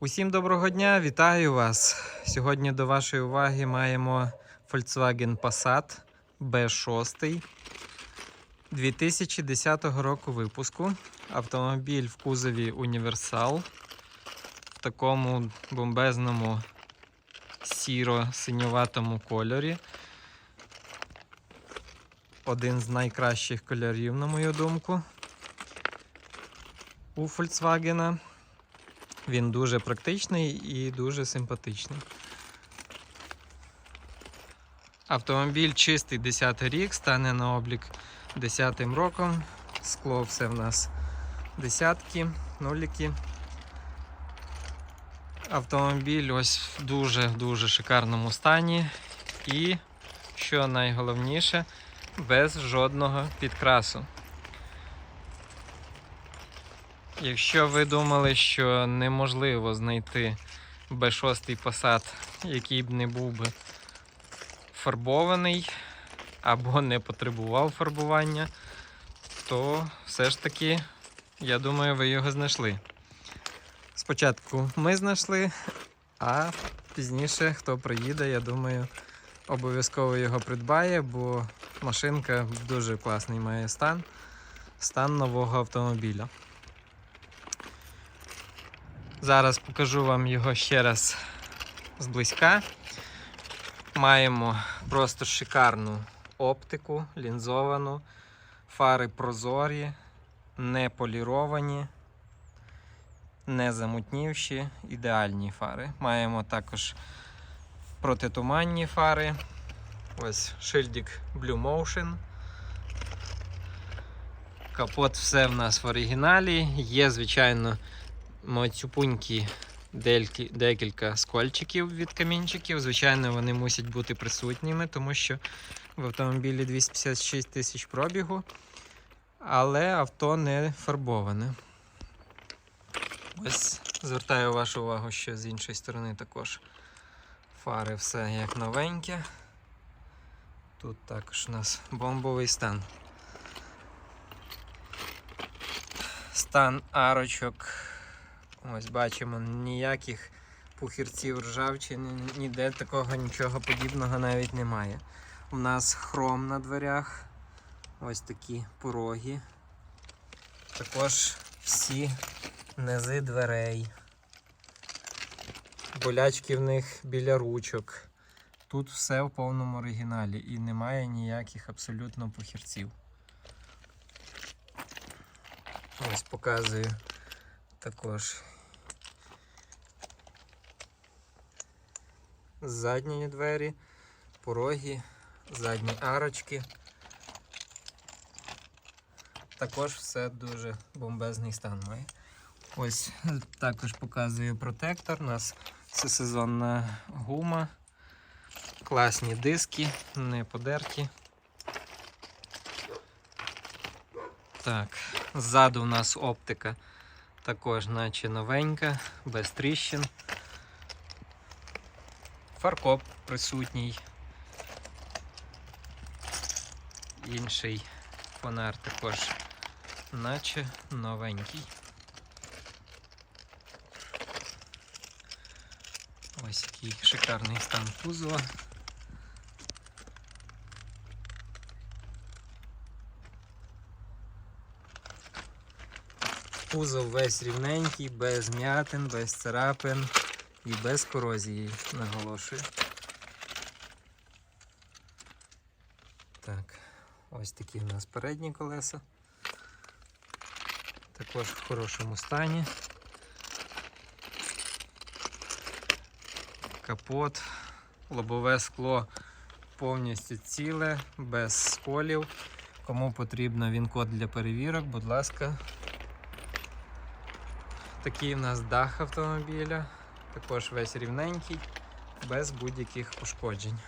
Усім доброго дня, вітаю вас. Сьогодні до вашої уваги маємо Volkswagen Passat B6 2010 року випуску. Автомобіль в кузові Універсал в такому бомбезному сіро-синюватому кольорі. Один з найкращих кольорів, на мою думку, у Volkswagen. Він дуже практичний і дуже симпатичний. Автомобіль чистий 10 рік, стане на облік 10 роком. Скло все в нас десятки, нуліки. Автомобіль ось в дуже-дуже шикарному стані. І, що найголовніше, без жодного підкрасу. Якщо ви думали, що неможливо знайти B6 Passat, який б не був би фарбований або не потребував фарбування, то все ж таки, я думаю, ви його знайшли. Спочатку ми знайшли, а пізніше, хто приїде, я думаю, обов'язково його придбає, бо машинка дуже класний має стан, стан нового автомобіля. Зараз покажу вам його ще раз зблизька. Маємо просто шикарну оптику, лінзовану, фари прозорі, не поліровані, не замутнівші, ідеальні фари. Маємо також протитуманні фари. Ось шильдик Blue Motion. Капот все в нас в оригіналі. Є, звичайно, Моцюпунькі дельки- декілька скольчиків від камінчиків. Звичайно, вони мусять бути присутніми, тому що в автомобілі 256 тисяч пробігу, але авто не фарбоване. Ось звертаю вашу увагу, що з іншої сторони також фари все як новеньке. Тут також у нас бомбовий стан. Стан арочок. Ось бачимо, ніяких пухірців ржавчини, ніде такого нічого подібного навіть немає. У нас хром на дверях, ось такі пороги. Також всі низи дверей. Болячки в них біля ручок. Тут все в повному оригіналі і немає ніяких абсолютно пухірців. Ось показую також задні двері, пороги, задні арочки. Також все дуже бомбезний стан має. Ось також показую протектор. У нас всесезонна гума, класні диски, не подерті. Так, ззаду у нас оптика також, наче новенька, без тріщин. Фаркоп присутній. Інший фонар також, наче новенький. Ось який шикарний стан кузова. Кузов весь рівненький, без м'ятин, без царапин і без корозії, наголошую. Так, ось такі в нас передні колеса. Також в хорошому стані. Капот, лобове скло повністю ціле, без сколів. Кому потрібно він-код для перевірок, будь ласка, Такий в нас дах автомобіля, також весь рівненький, без будь-яких пошкоджень.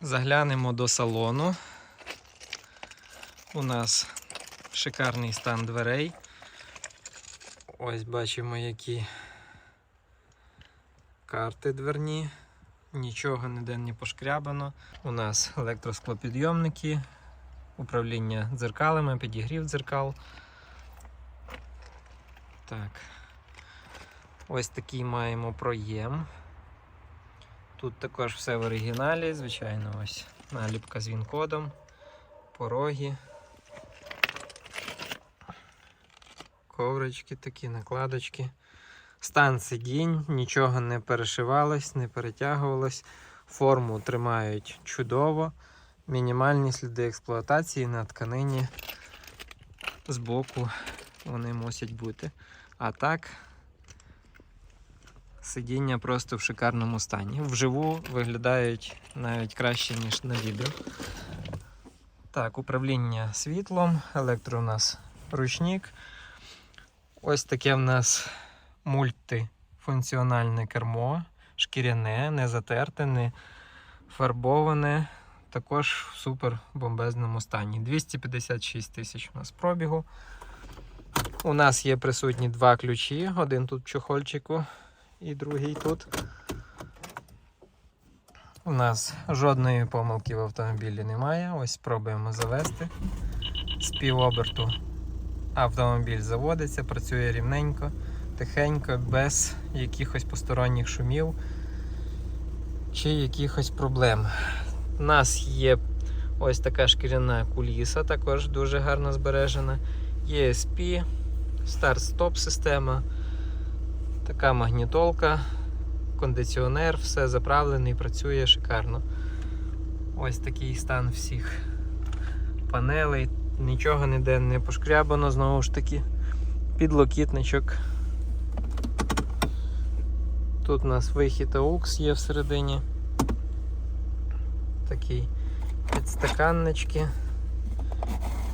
Заглянемо до салону. У нас шикарний стан дверей. Ось бачимо, які карти дверні. Нічого ніде не пошкрябано. У нас електросклопідйомники, управління дзеркалами, підігрів дзеркал. Так. Ось такий маємо проєм. Тут також все в оригіналі, звичайно, ось наліпка з він-кодом, пороги. Коврички такі, накладочки. Стан сидінь, нічого не перешивалось, не перетягувалось. Форму тримають чудово. Мінімальні сліди експлуатації на тканині збоку вони мусять бути. А так, сидіння просто в шикарному стані. Вживу виглядають навіть краще, ніж на відео. Так, управління світлом, електро у нас ручник. Ось таке в нас мультифункціональне кермо, шкіряне, не затерте, не фарбоване. Також в супер бомбезному стані. 256 тисяч у нас пробігу. У нас є присутні два ключі. Один тут в чохольчику і другий тут. У нас жодної помилки в автомобілі немає. Ось спробуємо завести. З півоберту автомобіль заводиться, працює рівненько, тихенько, без якихось посторонніх шумів чи якихось проблем. У нас є ось така шкіряна куліса, також дуже гарно збережена. ESP, старт-стоп система, така магнітолка, кондиціонер, все заправлений, працює шикарно. Ось такий стан всіх панелей. Нічого ніде не пошкрябано, знову ж таки, підлокітничок. Тут у нас вихід AUX є всередині. Такий підстаканнички,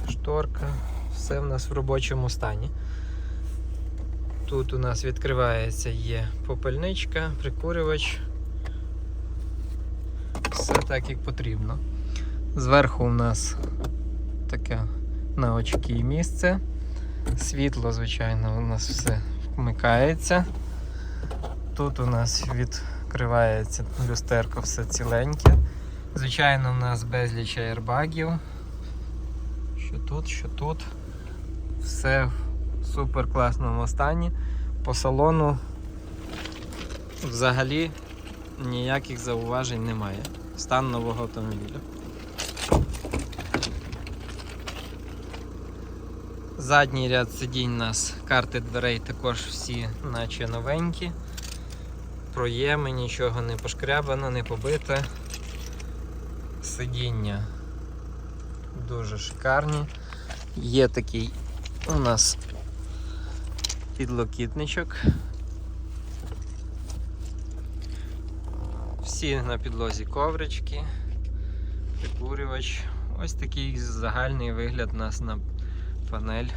шторка, все в нас в робочому стані. Тут у нас відкривається є попельничка, прикурювач. Все так, як потрібно. Зверху у нас таке на очки місце. Світло, звичайно, у нас все вмикається. Тут у нас відкривається люстерко все ціленьке. Звичайно, у нас безліч аербагів. Що тут, що тут. Все супер класному стані. По салону взагалі ніяких зауважень немає. Стан нового автомобіля. Задній ряд сидінь у нас карти дверей також всі наче новенькі. Проєми, нічого не пошкрябано, не побите. Сидіння дуже шикарні. Є такий у нас підлокітничок. Всі на підлозі коврички, прикурювач. Ось такий загальний вигляд у нас на панель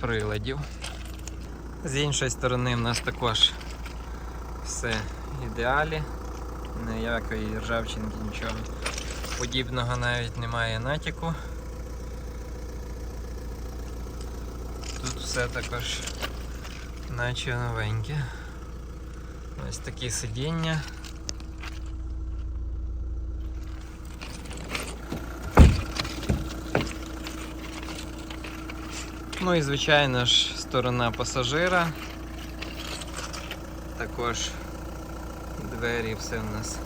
приладів. З іншої сторони в нас також все ідеалі, ніякої ржавчинки, нічого подібного навіть немає натяку. все також наче новеньке. Ось такі сидіння. Ну і звичайно ж сторона пасажира. Також двері все в нас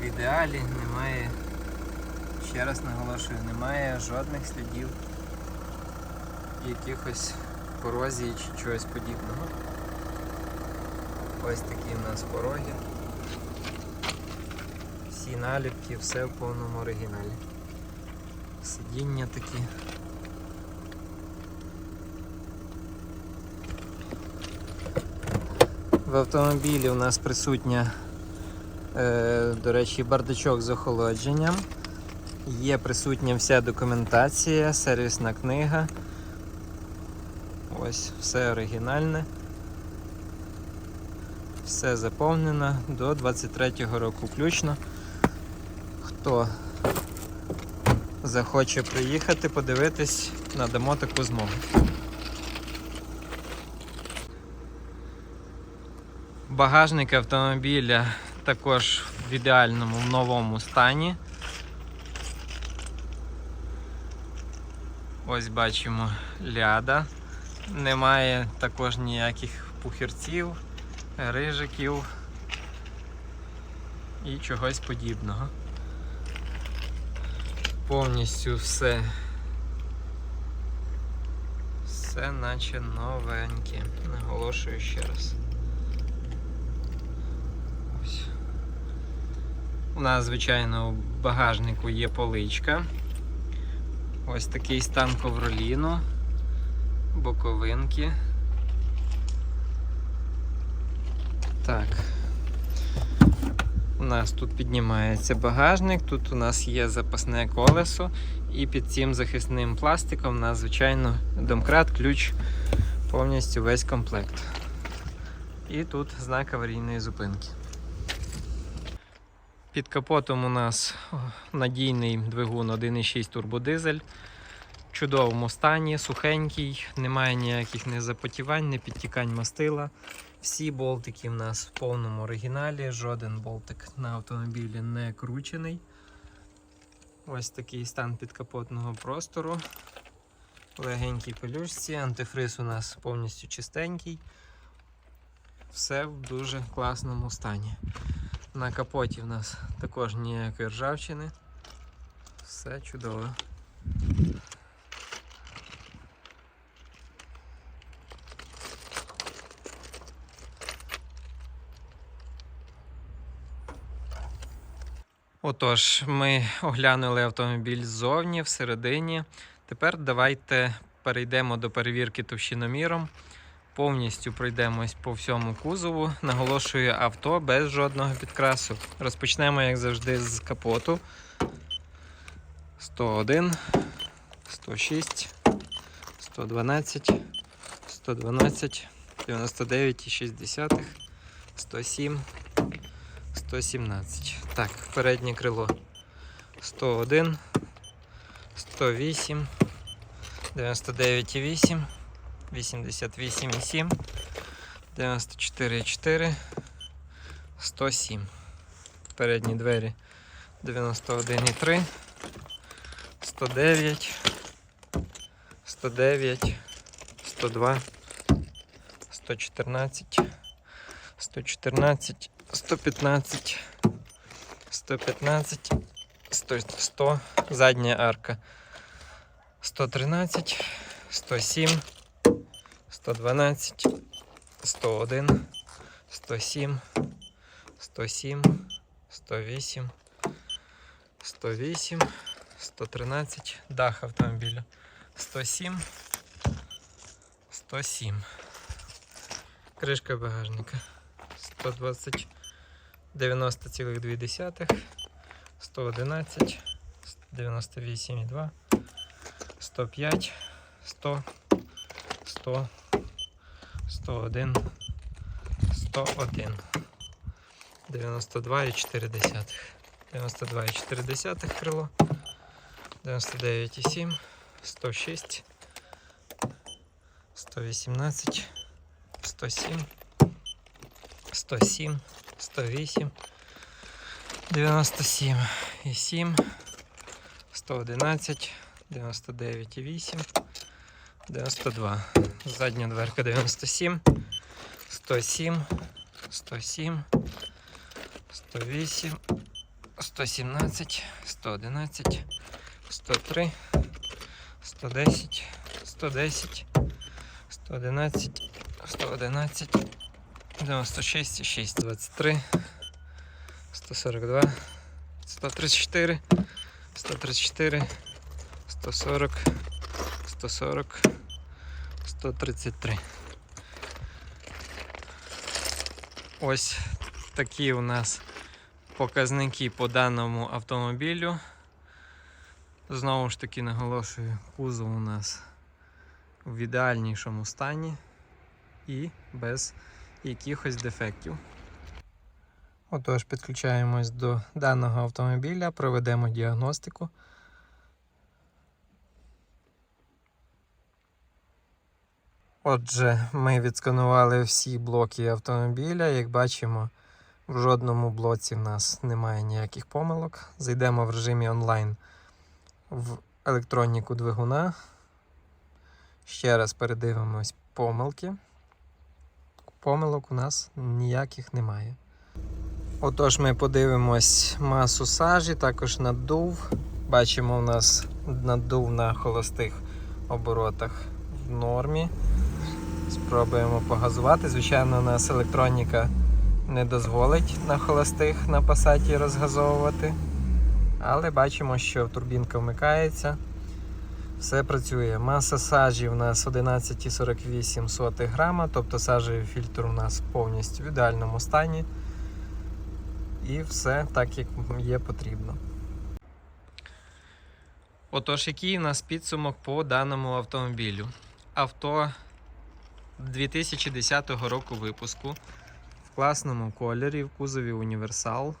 в ідеалі, немає, ще раз наголошую, немає жодних слідів якихось корозії чи чогось подібного. Ось такі в нас пороги. Всі наліпки, все в повному оригіналі. Сидіння такі. В автомобілі у нас присутня, е, до речі, бардачок з охолодженням. Є присутня вся документація, сервісна книга. Ось все оригінальне. Все заповнено до 23-го року включно. Хто захоче приїхати, подивитись, надамо таку змогу. Багажник автомобіля також в ідеальному в новому стані. Ось бачимо ляда Немає також ніяких пухірців, рижиків і чогось подібного. Повністю все. Все наче новеньке. Наголошую ще раз. У нас, звичайно, у багажнику є поличка. Ось такий стан ковроліну, боковинки. Так. У нас тут піднімається багажник, тут у нас є запасне колесо, і під цим захисним пластиком у нас, звичайно, домкрат, ключ, повністю весь комплект. І тут знак аварійної зупинки. Під капотом у нас надійний двигун 1.6 турбодизель. Чудовому стані, сухенький, немає ніяких не запотівань, не підтікань мастила. Всі болтики в нас в повному оригіналі, жоден болтик на автомобілі не кручений. Ось такий стан підкапотного простору. Легенькій пелюшці, антифриз у нас повністю чистенький. Все в дуже класному стані. На капоті в нас також ніякої ржавчини. Все чудово. Отож, ми оглянули автомобіль ззовні, всередині. Тепер давайте перейдемо до перевірки товщиноміром. Повністю пройдемось по всьому кузову. Наголошую авто без жодного підкрасу. Розпочнемо, як завжди, з капоту. 101, 106, 112, 112, 99,6, 107, 117. Так, переднє крило. 101, 108, 99,8. 88,7, 94,4, 107. Передні двері 91,3, 109, 109, 102, 114, 114, 115, 115, 100, 100 задня арка. 113, 107, 112, 101, 107, 107, 108, 108, 113, дах автомобіля 107, 107. Кришка багажника. 120, 90,2, 111, 98,2, 105, 100, 100, 101, 101, 92,4, 92,4 крило, 99,7, 106, 118, 107, 107, 108, 97 і 7, 111, 99,8, 92. Задня дверка 97, 107, 107, 108, 117, 111, 103, 110, 110, 111, 111, 96, 6, 23, 142, 134, 134, 140, 140, 133. Ось такі у нас показники по даному автомобілю. Знову ж таки наголошую, кузов у нас в ідеальнішому стані і без якихось дефектів. Отож, підключаємось до даного автомобіля, проведемо діагностику. Отже, ми відсканували всі блоки автомобіля. Як бачимо, в жодному блоці в нас немає ніяких помилок. Зайдемо в режимі онлайн в електроніку двигуна. Ще раз передивимось помилки. Помилок у нас ніяких немає. Отож, ми подивимось масу сажі, також надув. Бачимо, у нас надув на холостих оборотах в нормі. Спробуємо погазувати. Звичайно, у нас електроніка не дозволить на холостих на пасаті розгазовувати. Але бачимо, що турбінка вмикається. Все працює. Маса сажі у нас 11,48 грама, тобто сажевий фільтр у нас повністю в ідеальному стані. І все так, як є потрібно. Отож, який у нас підсумок по даному автомобілю? Авто 2010 року випуску в класному кольорі, в кузові універсал.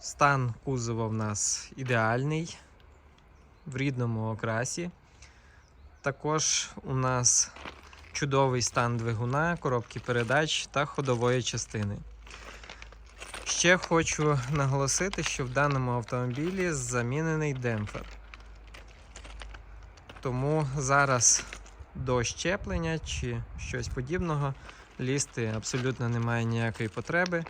Стан кузова в нас ідеальний, в рідному окрасі. Також у нас чудовий стан двигуна, коробки передач та ходової частини. Ще хочу наголосити, що в даному автомобілі замінений демпфер. Тому зараз до щеплення чи щось подібного лізти абсолютно немає ніякої потреби.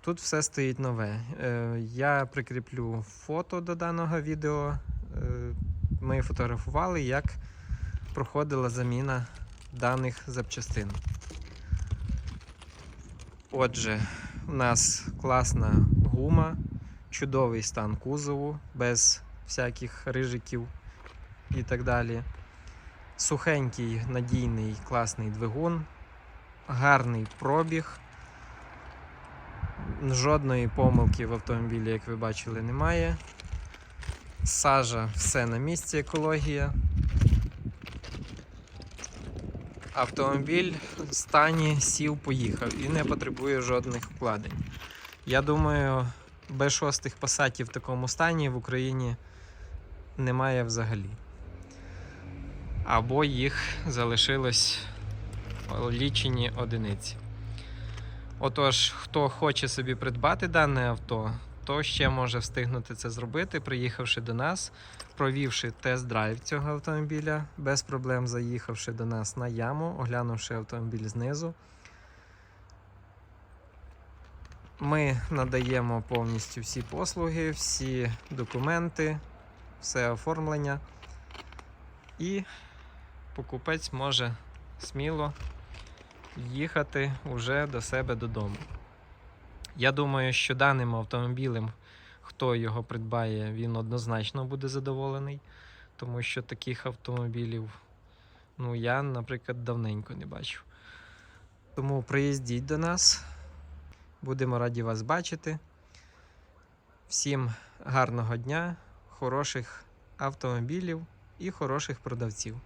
Тут все стоїть нове. Е, Я прикріплю фото до даного відео. Е, Ми фотографували, як проходила заміна даних запчастин. Отже, у нас класна гума, чудовий стан кузову, без всяких рижиків і так далі. Сухенький, надійний, класний двигун, гарний пробіг. Жодної помилки в автомобілі, як ви бачили, немає. Сажа, все на місці, екологія. Автомобіль в стані сів, поїхав і не потребує жодних вкладень. Я думаю, без шостих пасатів в такому стані в Україні немає взагалі. Або їх залишилось лічені одиниці. Отож, хто хоче собі придбати дане авто, то ще може встигнути це зробити, приїхавши до нас, провівши тест-драйв цього автомобіля, без проблем заїхавши до нас на яму, оглянувши автомобіль знизу. Ми надаємо повністю всі послуги, всі документи, все оформлення. І покупець може сміло їхати вже до себе додому. Я думаю, що даним автомобілем, хто його придбає, він однозначно буде задоволений, тому що таких автомобілів, ну, я, наприклад, давненько не бачив. Тому приїздіть до нас, будемо раді вас бачити. Всім гарного дня, хороших автомобілів і хороших продавців.